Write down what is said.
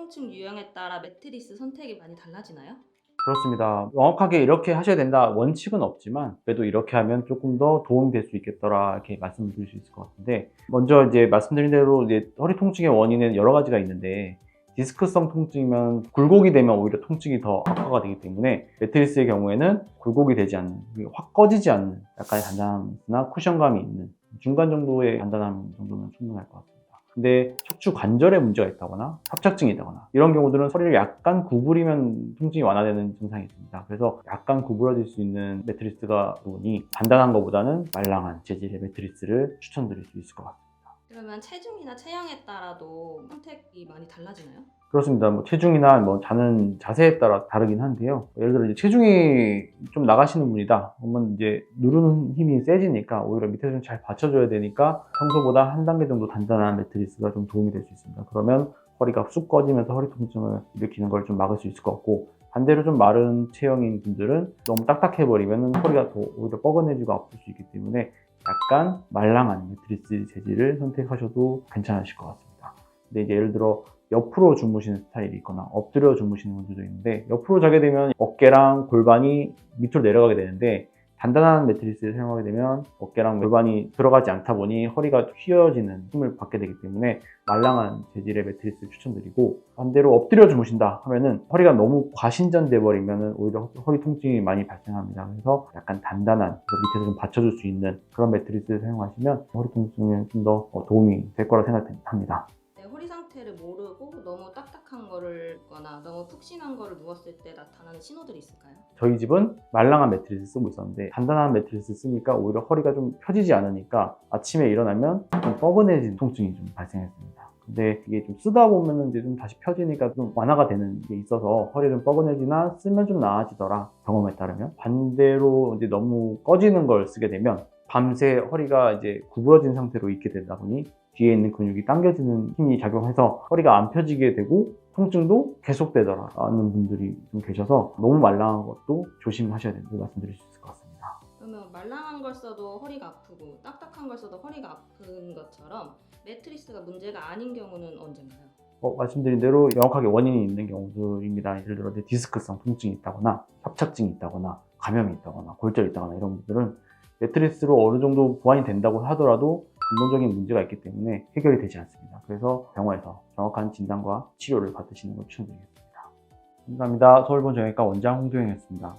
통증 유형에 따라 매트리스 선택이 많이 달라지나요? 그렇습니다. 명확하게 이렇게 하셔야 된다 원칙은 없지만 그래도 이렇게 하면 조금 더 도움이 될 수 있겠더라 이렇게 말씀을 드릴 수 있을 것 같은데 먼저 이제 말씀드린 대로 이제 허리 통증의 원인은 여러 가지가 있는데 디스크성 통증이면 굴곡이 되면 오히려 통증이 더 악화가 되기 때문에 매트리스의 경우에는 굴곡이 되지 않는 확 꺼지지 않는 약간의 단단함이나 쿠션감이 있는 중간 정도의 단단함 정도면 충분할 것 같습니다. 근데 척추 관절에 문제가 있다거나 협착증이 있다거나 이런 경우들은 허리를 약간 구부리면 통증이 완화되는 증상이 있습니다. 그래서 약간 구부러질 수 있는 매트리스가 좋으니 단단한 것보다는 말랑한 재질의 매트리스를 추천드릴 수 있을 것 같습니다. 그러면 체중이나 체형에 따라도 선택이 많이 달라지나요? 그렇습니다. 뭐 체중이나 뭐 자는 자세에 따라 다르긴 한데요. 예를 들어 이제 체중이 좀 나가시는 분이다. 그러면 이제 누르는 힘이 세지니까 오히려 밑에서 좀잘 받쳐줘야 되니까 평소보다 한 단계 정도 단단한 매트리스가 좀 도움이 될 수 있습니다. 그러면 허리가 쑥 꺼지면서 허리 통증을 일으키는 걸 좀 막을 수 있을 것 같고 반대로 좀 마른 체형인 분들은 너무 딱딱해 버리면 허리가 더 오히려 뻐근해지고 아플 수 있기 때문에 약간 말랑한 매트리스 재질을 선택하셔도 괜찮으실 것 같습니다. 근데 이제 예를 들어 옆으로 주무시는 스타일이 있거나 엎드려 주무시는 분들도 있는데 옆으로 자게 되면 어깨랑 골반이 밑으로 내려가게 되는데 단단한 매트리스를 사용하게 되면 어깨랑 골반이 들어가지 않다 보니 허리가 휘어지는 힘을 받게 되기 때문에 말랑한 재질의 매트리스를 추천드리고 반대로 엎드려 주무신다 하면은 허리가 너무 과신전돼 버리면은 오히려 허리 통증이 많이 발생합니다. 그래서 약간 단단한 그래서 밑에서 좀 받쳐줄 수 있는 그런 매트리스를 사용하시면 허리 통증에 좀 더 도움이 될 거라 생각합니다. 상태를 모르고 너무 딱딱한 거를 거나 너무 푹신한 거를 누웠을 때 나타나는 신호들이 있을까요? 저희 집은 말랑한 매트리스 쓰고 있었는데 단단한 매트리스 쓰니까 오히려 허리가 좀 펴지지 않으니까 아침에 일어나면 좀 뻐근해진 통증이 좀 발생했습니다. 근데 이게 좀 쓰다 보면은 이제 좀 다시 펴지니까 좀 완화가 되는 게 있어서 허리 좀 뻐근해지나 쓰면 좀 나아지더라 경험에 따르면 반대로 이제 너무 꺼지는 걸 쓰게 되면 밤새 허리가 이제 구부러진 상태로 있게 되다 보니 뒤에 있는 근육이 당겨지는 힘이 작용해서 허리가 안 펴지게 되고 통증도 계속되더라는 분들이 좀 계셔서 너무 말랑한 것도 조심하셔야 된다고 말씀드릴 수 있을 것 같습니다. 그러면 말랑한 걸 써도 허리가 아프고 딱딱한 걸 써도 허리가 아픈 것처럼 매트리스가 문제가 아닌 경우는 언젠가요? 어, 말씀드린 대로 명확하게 원인이 있는 경우들입니다. 예를 들어 디스크성 통증이 있다거나 협착증이 있다거나 감염이 있다거나 골절이 있다거나 이런 분들은 매트리스로 어느 정도 보완이 된다고 하더라도 근본적인 문제가 있기 때문에 해결이 되지 않습니다. 그래서 병원에서 정확한 진단과 치료를 받으시는 걸 추천드리겠습니다. 감사합니다. 서울본 정형외과 원장 홍도영이었습니다.